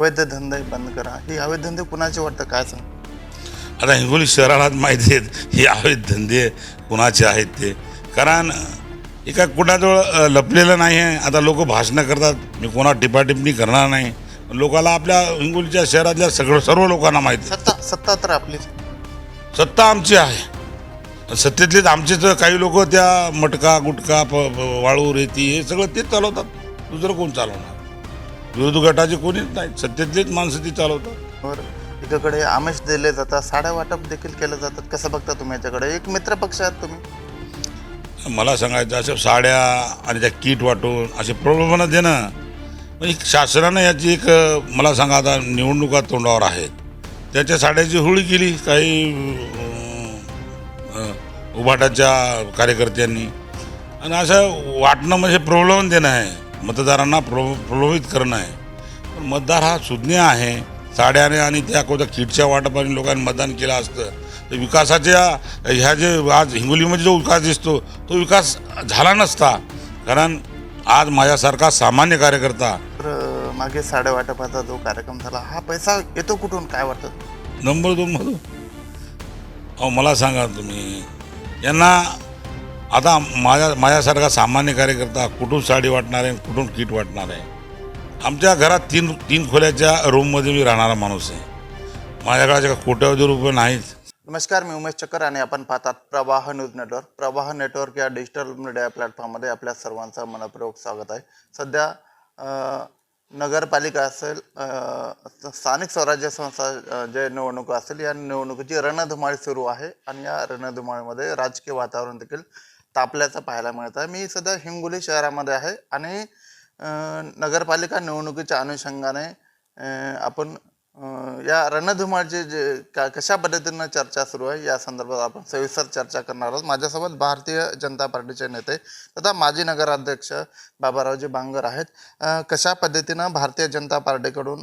अवैध धंदे बंद करा. हे अवैध धंदे कुणाचे वाटतं? काय सांग? आता हिंगोली शहराला माहिती आहेत हे अवैध धंदे कुणाचे आहेत ते. कारण एका कुणाजवळ लपलेलं नाही आहे आता लोक भाषणं करतात मी कोणा टिपाटिपणी करणार नाही. लोकाला आपल्या हिंगोलीच्या शहरातल्या सगळं सर्व लोकांना माहिती आहे. सत्ता सत्ता तर आपलीच. सत्ता आमची आहे. सत्तेतलेच आमचेच काही लोक त्या मटका गुटखा प प- वाळू रेती हे सगळं तेच चालवतात. दुसरं कोण चालवणार? विरोधी गटाचे कोणीच नाही. सत्तेतलेच माणसं ती चालवतात. बरं. एकीकडे आमिष दिले जातात. साड्या वाटप देखील केलं जातात. कसं बघता तुम्ही याच्याकडे? एक मित्र पक्ष आहात तुम्ही. मला सांगायचं अशा साड्या आणि त्या किट वाटून असे प्रलोभनं देणं म्हणजे शासनानं याची एक अ, मला सांगा आता निवडणुका तोंडावर आहेत. त्याच्या साड्याची होळी केली काही अ, अ, उभाटाच्या कार्यकर्त्यांनी. आणि असं वाटणं म्हणजे प्रलोभन देणं आहे. मतदारांना प्रो प्रलोभित करणं आहे. पण मतदार हा सुज्ञ आहे साड्याने आणि त्या कोणत्या किटच्या वाटपाने लोकांनी मतदान केलं असतं. तर विकासाच्या ह्या जे आज हिंगोलीमध्ये जो विकास दिसतो तो विकास झाला नसता. कारण आज माझ्यासारखा सामान्य कार्यकर्ता तर मागे साड्या वाटपाचा जो कार्यक्रम झाला हा पैसा येतो कुठून काय वाटतं? नंबर दोनमधून अहो मला सांगा तुम्ही यांना आता माझ्या माझ्यासारखा सामान्य कार्यकर्ता कुठून साडी वाटणार आहे कुठून किट वाटणार आहे? आमच्या घरात तीन तीन खोल्याच्या रूममध्ये मी राहणारा माणूस आहे. माझ्याकडे कोट्यावधी रुपये नाहीत. नमस्कार मी उमेश चक्कर आणि आपण पाहतात Pravah news network. Pravah network या डिजिटल मीडिया प्लॅटफॉर्ममध्ये आपल्या सर्वांचं मनपूर्वक स्वागत आहे. सध्या नगरपालिका असेल स्थानिक स्वराज्य संस्था जे निवडणूक असेल या निवडणुकीची रणधुमाळी सुरू आहे आणि या रणधुमाळीमध्ये राजकीय वातावरण देखील तापल्याचं पाहायला मिळत. आहे मी सध्या हिंगोली शहरामध्ये आहे आणि नगरपालिका निवडणुकीच्या अनुषंगाने आपण या रणधुमाळची जे का कशा पद्धतीनं चर्चा सुरू आहे या संदर्भात आपण सविस्तर चर्चा करणार आहोत. माझ्यासोबत भारतीय जनता पार्टीचे नेते तथा माजी नगराध्यक्ष बाबारावजी बांगर आहेत. कशा पद्धतीनं भारतीय जनता पार्टीकडून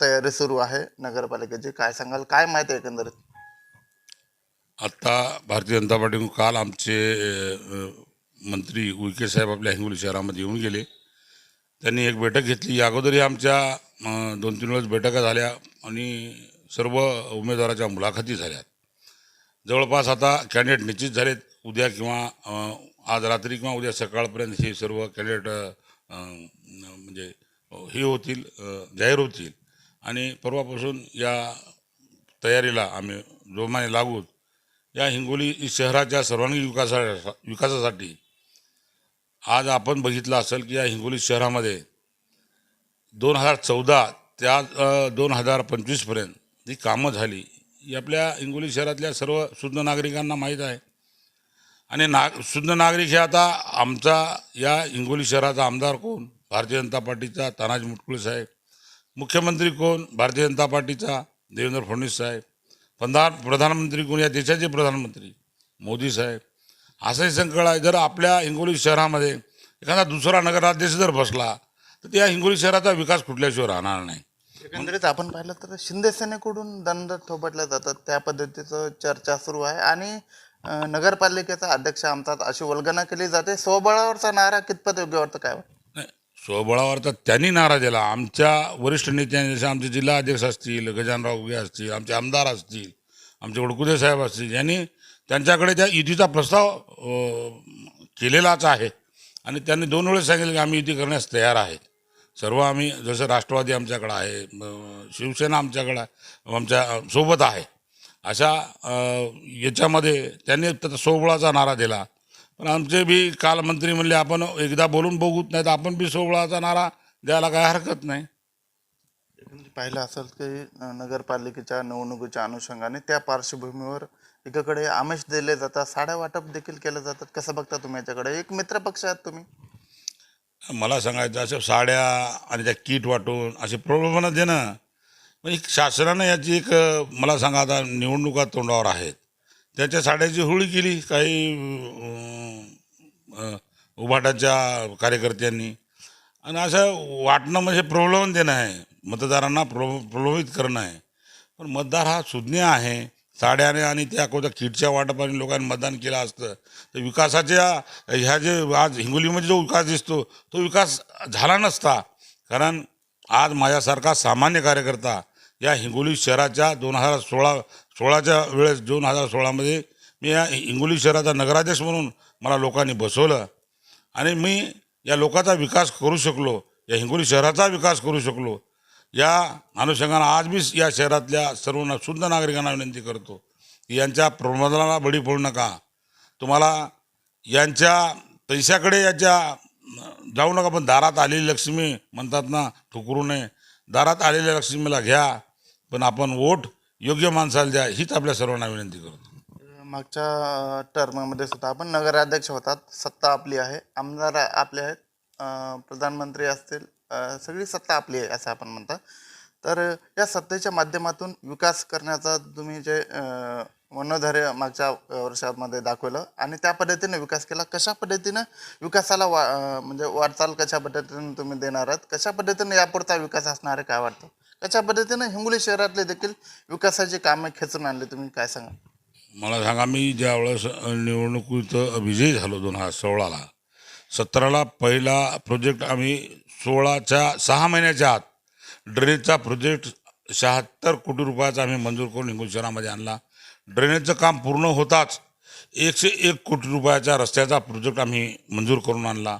तयारी सुरू आहे नगरपालिकेची? काय सांगाल? काय माहिती आहे एकंदरीत? आत्ता भारतीय जनता पार्टीकडून काल आमचे मंत्री उईके साहेब आपल्या हिंगोली शहरामध्ये येऊन गेले. त्यांनी एक बैठक घेतली. अगोदरही आमच्या दोन तीन वेळेस बैठका झाल्या आणि सर्व उमेदवाराच्या मुलाखती झाल्या. जवळपास आता कॅन्डिडेट निश्चित झालेत. उद्या किंवा आज रात्री किंवा उद्या सकाळपर्यंत हे सर्व कॅन्डिडेट म्हणजे हे होतील जाहीर होतील. आणि परवापासून या तयारीला आम्ही जोमाने लागूत या हिंगोली शहराच्या सर्वांगीण विकासा विकासासाठी आज आपण बघितलं असेल की या हिंगोली शहरामध्ये दोन हजार चौदा त्या दोन हजार पंचवीसपर्यंत जी कामं झाली ही आपल्या हिंगोली शहरातल्या सर्व शुद्ध नागरिकांना माहीत आहे. आणि ना शुद्ध नागरिक हे आता आमचा या हिंगोली शहराचा आमदार कोण? भारतीय जनता पार्टीचा तानाजी मुटकुळे साहेब. मुख्यमंत्री कोण? भारतीय जनता पार्टीचा देवेंद्र फडणवीस साहेब. पंधरा प्रधानमंत्री कोण या देशाचे प्रधानमंत्री? मोदी साहेब. असंही संकट आहे. जर आपल्या हिंगोली शहरामध्ये एखादा दुसरा नगराध्यक्ष जर बसला तर त्या हिंगोली शहराचा विकास कुठल्याशिवाय राहणार नाही. एकंदरीत आपण पाहिलं तर शिंदे सेनेकडून दंड थोपटल्या जातात. त्या पद्धतीचं चर्चा सुरू आहे. आणि नगरपालिकेचा अध्यक्ष आमचा अशी वल्गना केली जाते. स्वबळावरचा नारा कितपत योग्य वाटतं काय? वाटतं? स्वबळावर तर त्यांनी नारा दिला. आमच्या वरिष्ठ नेत्यांनी जसे आमचे जिल्हा अध्यक्ष असतील गजानराव उगे असतील आमचे आमदार असतील आमचे वडकुदे साहेब असतील यांनी त्यांच्याकडे त्या युतीचा प्रस्ताव केलेलाच आहे. आणि त्यांनी दोन वेळेस सांगितलं की आम्ही युती करण्यास तयार आहेत सर्व आम्ही जसं राष्ट्रवादी आमच्याकडं आहे शिवसेना आमच्याकडं आहे, आमच्यासोबत आहे. अशा याच्यामध्ये त्यांनी त्याचा सोबळाचा नारा दिला. पण आमचे बी काल मंत्री म्हणले आपण एकदा बोलून बघूत नाही तर आपण बी सोबळाचा नारा द्यायला काय हरकत नाही. पाहिलं असेल की नगरपालिकेच्या निवडणुकीच्या अनुषंगाने त्या पार्श्वभूमीवर एकीकडे आमिष दिले जातात साड्या वाटप देखील केलं जातात. कसं बघता तुम्ही याच्याकडे? एक मित्र पक्ष आहात तुम्ही. मला सांगायचं असं साड्या आणि त्या किट वाटून असे प्रलोभनं देणं म्हणजे शासनानं याची एक मला सांगा आता निवडणुका तोंडावर आहेत. त्याच्या साड्याची होळी केली काही उभाटाच्या कार्यकर्त्यांनी. आणि असं वाटणं म्हणजे प्रलोभन देणं आहे. मतदारांना प्रो प्रलोभित करणं आहे. पण मतदार हा सुज्ञ आहे. साड्याने आणि त्या कोणत्या किटच्या वाटपाने लोकांनी मतदान केलं असतं. तर विकासाच्या ह्या जे आज हिंगोलीमध्ये जो विकास दिसतो तो विकास झाला नसता. कारण आज माझ्यासारखा सामान्य कार्यकर्ता या हिंगोली शहराच्या दोन हजार सोळा सोळाच्या वेळेस दोन हजार सोळामध्ये मी या हिंगोली शहराचा नगराध्यक्ष म्हणून मला लोकांनी बसवलं. आणि मी या लोकांचा विकास करू शकलो या हिंगोली शहराचा विकास करू शकलो. या अनुषंगानं आज मी या शहरातल्या सर्व ना- शुद्ध नागरिकांना विनंती करतो की यांच्या प्रबोधनाला बळी पडू नका. तुम्हाला यांच्या पैशाकडे याच्या जाऊ नका पण दारात आलेली लक्ष्मी म्हणतात ना ठुकरू नये. दारात आलेल्या लक्ष्मीला घ्या पण आपण वोट योग्य माणसाला द्या हीच आपल्या सर्वांना विनंती करतो. मागच्या टर्ममध्ये सुद्धा आपण नगराध्यक्ष होतात सत्ता आपली आहे आमदार आपले आहेत अं, प्रधानमंत्री असतील अं, सगळी सत्ता आपली आहे असं आपण म्हणता. तर या सत्तेच्या माध्यमातून विकास करण्याचा तुम्ही जे अं, मनोधैर्य मागच्या वर्षामध्ये दाखवलं आणि त्या पद्धतीने विकास केला कशा पद्धतीनं विकासाला वा अं, म्हणजे वाटचाल कशा पद्धतीने तुम्ही देणार आहात कशा पद्धतीने यापुढचा विकास असणार आहे काय वाटतं? कशा पद्धतीनं हिंगोली शहरातले देखील विकासाची कामं खेचून आणली. तुम्ही काय सांगा? मला सांगा मी ज्या वेळेस निवडणुकीत विजयी झालो दोन हजार सोळाला सतराला पहिला प्रोजेक्ट आम्ही सोळाच्या सहा महिन्याच्या आत ड्रेनेजचा प्रोजेक्ट शहात्तर कोटी रुपयाचा आम्ही मंजूर करून हिंगोली शहरामध्ये आणला. ड्रेनेजचं काम पूर्ण होताच एकशे एक कोटी रुपयाच्या रस्त्याचा प्रोजेक्ट आम्ही मंजूर करून आणला.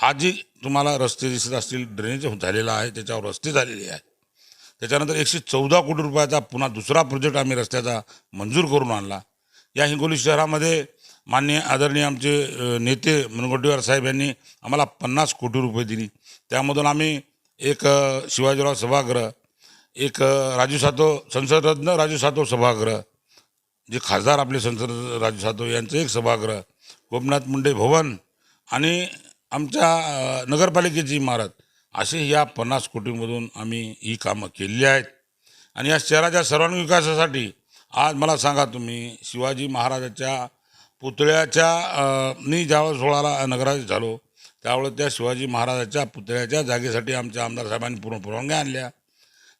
आजही तुम्हाला रस्ते दिसत असतील ड्रेनेज झालेला आहे त्याच्यावर रस्ते झालेले आहेत. त्याच्यानंतर एकशे चौदा कोटी रुपयाचा पुन्हा दुसरा प्रोजेक्ट आम्ही रस्त्याचा मंजूर करून आणला. या हिंगोली शहरामध्ये मान्य आदरणीय आमचे नेते मुनगंटीवार साहेब यांनी आम्हाला पन्नास कोटी रुपये दिली. त्यामधून आम्ही एक शिवाजीराव सभागृह एक राजू सातव संसदरत्न राजू सातव सभागृह जे खासदार आपले संसद राजू सातव यांचं एक सभागृह गोपनाथ मुंडे भवन आणि आमच्या नगरपालिकेची इमारत असे या पन्नास कोटीमधून आम्ही ही कामं केलेली आहेत. आणि या शहराच्या सर्वांगीण विकासासाठी आज मला सांगा तुम्ही शिवाजी महाराजाच्या पुतळ्याच्या मी ज्यावेळेस सोळाला नगराज झालो त्यावेळेस त्या शिवाजी महाराजाच्या पुतळ्याच्या जागेसाठी आमच्या आमदार साहेबांनी पूर्ण परवानग्या आणल्या.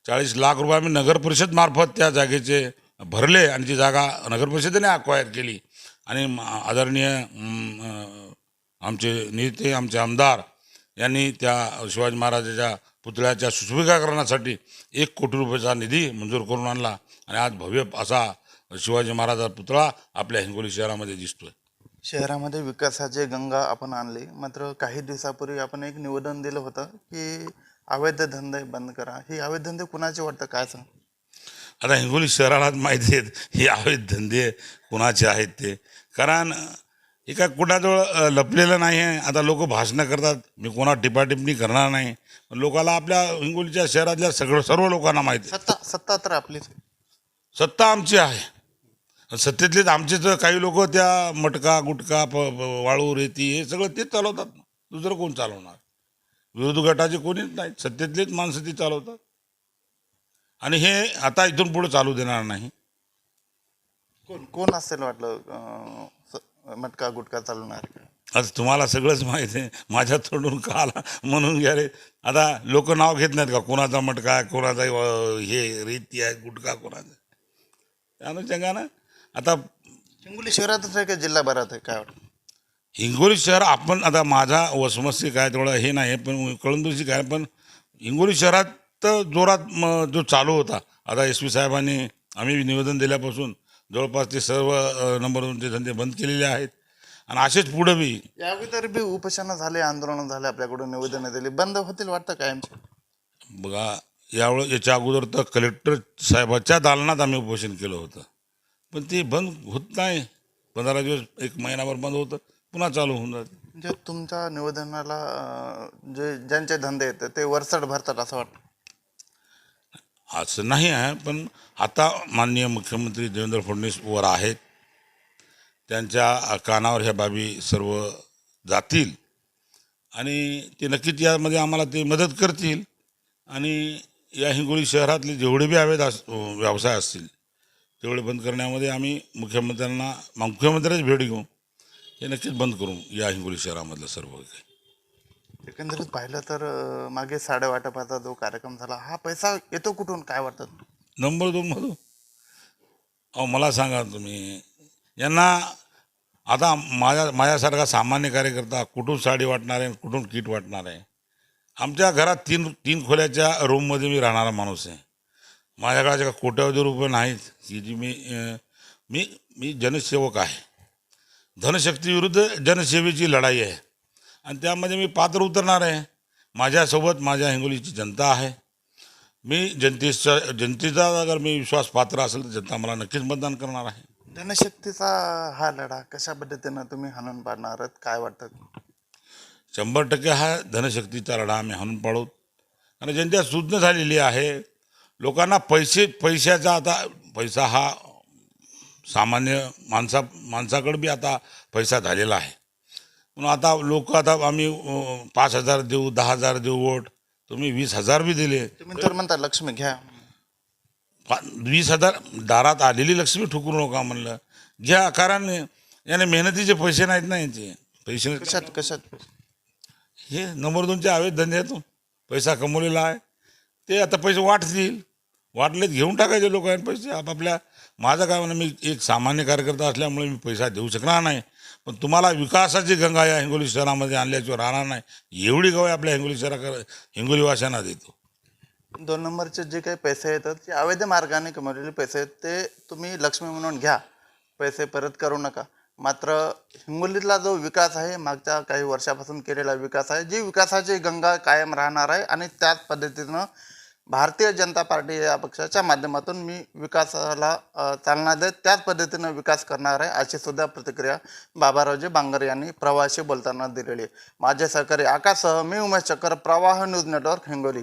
चाळीस लाख रुपये आम्ही नगर परिषद मार्फत त्या जागेचे भरले आणि ती जागा नगर परिषदेने अक्वायर केली. आणि आदरणीय आमचे नेते आमचे आमदार यांनी त्या शिवाजी महाराजाच्या पुतळ्याच्या सुशोभीकरणासाठी एक कोटी रुपयाचा निधी मंजूर करून आणला. आणि आज भव्य असा शिवाजी महाराजाचा पुतळा आपल्या हिंगोली शहरामध्ये दिसतोय. शहरामध्ये विकासाची गंगा आपण आणली. मात्र काही दिवसापूर्वी आपण एक निवेदन दिलं होतं की अवैध धंदे बंद करा. ही अवैध धंदे कुणाचे वाटतं? काय सांग? आता हिंगोली शहराला माहिती आहेत हे अवैध धंदे कुणाचे आहेत ते? कारण हे काय कुणाजवळ लपलेलं नाही आहे? आता लोक भाषणं करतात. मी कोणा टिपाटिपणी करणार नाही. पण लोकाला आपल्या हिंगोलीच्या शहरातल्या सगळं सर्व लोकांना माहिती आहे. सत्ता सत्ता तर आपलीच. सत्ता आमची आहे. सत्तेतलेच आमचेच काही लोक त्या मटका गुटखा प वाळू रेती हे सगळं तेच चालवतात दुसरं कोण चालवणार? विरोधी गटाचे कोणीच नाही सत्तेतलेच माणसं ती चालवतात. आणि हे आता इथून पुढे चालू देणार नाही. कोण कोण असेल वाटलं? मटका गुटका चालवणार आता तुम्हाला सगळंच माहीत आहे. माझ्या तोंडून का आला म्हणून घ्या रे. आता लोक नाव घेत नाहीत का? कोणाचा मटका आहे कोणाचा हे रेती आहे गुटखा कोणाचा? त्या अनुषंगानं आता हिंगोली शहरातच आहे का जिल्हाभरात आहे? काय वाटतं? हिंगोली शहर आपण आता माझा वसमस्ती काय तेवढं हे नाही पण कळंदूची काय पण हिंगोली शहरात तर जोरात जो चालू होता. आता एस पी साहेबांनी आम्ही निवेदन दिल्यापासून जवळपास ते सर्व नंबर दोनचे धंदे बंद केलेले आहेत. आणि असेच पुढं बी. या अगोदर बी उपोषणं झाले आंदोलनं झाले आपल्याकडून निवेदनं दिली. बंद होतील वाटतं कायमचे बघा यावेळेस याच्या अगोदर तर कलेक्टर साहेबाच्या दालनात आम्ही उपोषण केलं होतं. पण ते बंद होत नाही. पंधरा दिवस एक महिनाभर बंद होतं. पुन्हा चालू होऊन जाते. म्हणजे तुमच्या निवेदनाला जे ज्यांचे धंदे आहेत ते वरचढ भरतात असं वाटतं. असं नाही आहे पण आता माननीय मुख्यमंत्री देवेंद्र फडणवीस वर आहेत. त्यांच्या कानावर ह्या बाबी सर्व जातील. आणि ते नक्कीच यामध्ये आम्हाला ते मदत करतील. आणि या हिंगोली शहरातले जेवढे बी अवैध अस व्यवसाय असतील तेवढे बंद करण्यामध्ये आम्ही मुख्यमंत्र्यांना मुख्यमंत्र्यांची भेट घेऊ. हे नक्कीच बंद करू या हिंगोली शहरामधलं सर्व काही. एकंदरीत पाहिलं तर अं, मागे साडेवाटपाचा जो कार्यक्रम झाला हा पैसा येतो कुठून? काय वाटतं? नंबर दोन मधून. अहो मला सांगा तुम्ही. यांना आता माझ्या माझ्यासारखा सामान्य कार्यकर्ता कुठून साडी वाटणार आहे कुठून किट वाटणार आहे? आमच्या घरात तीन तीन खोल्याच्या रूममध्ये मी राहणारा माणूस आहे. माझ्याकडे का कोट्यावधी रुपये नाहीत. की जी मी अं, मी मी जनसेवक आहे. धनशक्तीविरुद्ध जनसेवेची लढाई आहे. आणि त्यामध्ये मी पात्र उतरणार आहे. माझ्यासोबत माझ्या हिंगोलीची जनता आहे. मी जनतेचा जनतेचा अगर मी विश्वास पात्र असेल तर जनता मला नक्कीच मतदान करणार आहे. जनशक्तीचा हा लढा कशा पद्धतीनं तुम्ही हाणून पाडणार आहात? काय वाटतं? शंभर टक्के हा धनशक्तीचा लढा आम्ही हाणून पाडू आणि जनता सुज्ञ झालेली आहे. लोकांना पैसे पैशाचा आता पैसा हा सामान्य माणसा माणसाकडे बी आता पैसा झालेला आहे. म्हणून आता लोक आता आम्ही पाच हजार देऊ दहा हजार देऊ वोट. तुम्ही वीस हजार बी दिले. तुम्ही तर म्हणता लक्ष्मी घ्या. वीस हजार दारात आलेली लक्ष्मी ठुकरू नका म्हणलं. घ्या कारण याने मेहनतीचे पैसे नाहीत ना यांचे. पैसे कशात कशात? हे नंबर दोनचे हवेत धंद्यातून. पैसा कमवलेला आहे. ते आता पैसे वाटतील. वाटलेत घेऊन टाकायचे लोक पैसे आपापल्या माझं काय म्हणणं मी एक सामान्य कार्यकर्ता असल्यामुळे मी पैसा देऊ शकणार नाही. पण तुम्हाला विकासाची गंगा या हिंगोली शहरामध्ये आणल्याशिवाय राहणार नाही. एवढी गवय आपल्या हिंगोली शहराकर हिंगोलीवाशांना देतो. दोन नंबरचे जे काही पैसे येतात ते अवैध मार्गाने कमवलेले पैसे आहेत ते तुम्ही लक्ष्मी म्हणून घ्या. पैसे परत करू नका. मात्र हिंगोलीतला जो विकास आहे मागच्या काही वर्षापासून केलेला विकास आहे जी विकासाची गंगा कायम राहणार आहे आणि त्याच पद्धतीनं भारतीय जनता पार्टी या पक्षाच्या माध्यमातून मी विकासाला चालना देत त्याच पद्धतीनं विकास करणार आहे अशी सुद्धा प्रतिक्रिया बाबारावजी बांगर यांनी प्रवाशी बोलताना दिलेली आहे. माझे सहकारी आकाशसह मी उमेश चक्कर प्रवाह न्यूज नेटवर्क हिंगोली.